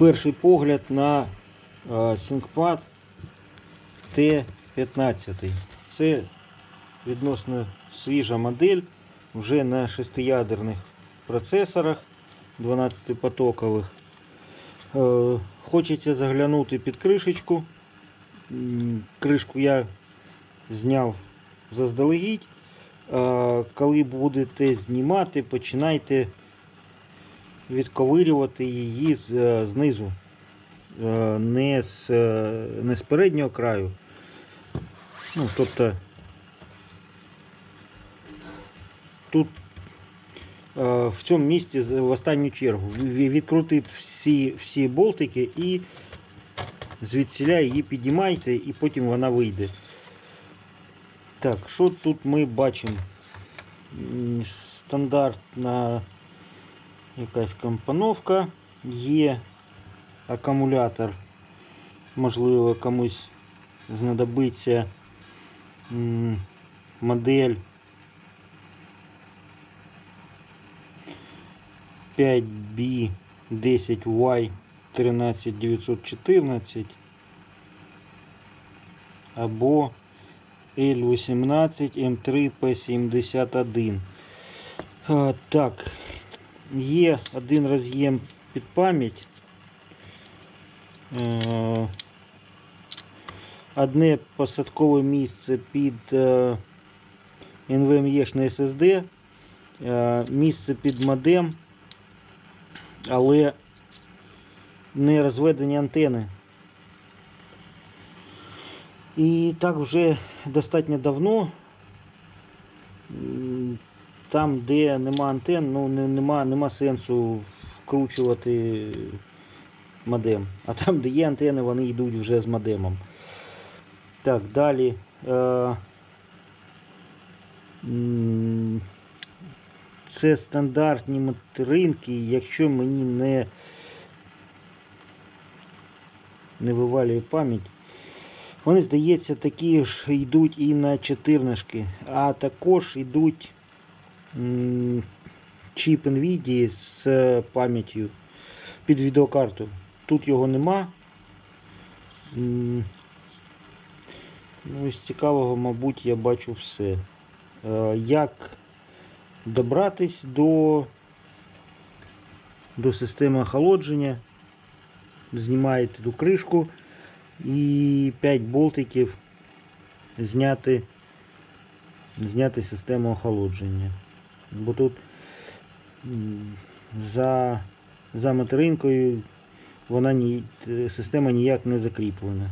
перший погляд на е, SyncPad T15. Це відносно свіжа модель вже на шестиядерних процесорах 12-потокових. Е, Хочеться заглянути під кришечку. Кришку я зняв заздалегідь. Е, Коли будете знімати, починайте відковирювати її з, е, знизу, Е, не з, е, не з переднього краю. Ну, тобто тут в цьому місці в останню чергу відкрутити всі, всі болтики і звідсіля її підіймайте, і потім вона вийде. Так, що тут ми бачимо? Стандартна якась компоновка, є акумулятор, можливо, комусь знадобиться модель 5B 10Y 13914 або L18 M3 P71. А, Так, є один роз'єм під пам'ять. Е, Одне посадкове місце під е, NVMe на SSD, е, місце під модем, але не розведені антени. І так вже достатньо давно. Там, де нема антен, ну нема, нема сенсу вкручувати модем. А там, де є антени, вони йдуть вже з модемом. Так, далі. Е, це стандартні материнки, якщо мені не, не вивалює пам'ять. Вони, здається, такі ж йдуть і на 14, а також йдуть чіп NVIDIA з пам'яттю під відеокарту. Тут його нема. Ну, із цікавого, мабуть, я бачу все. Е, Як добратись до, до системи охолодження? Знімаєте ту кришку і 5 болтиків зняти, зняти систему охолодження. Бо тут за, за материнкою вона ні, система ніяк не закріплена.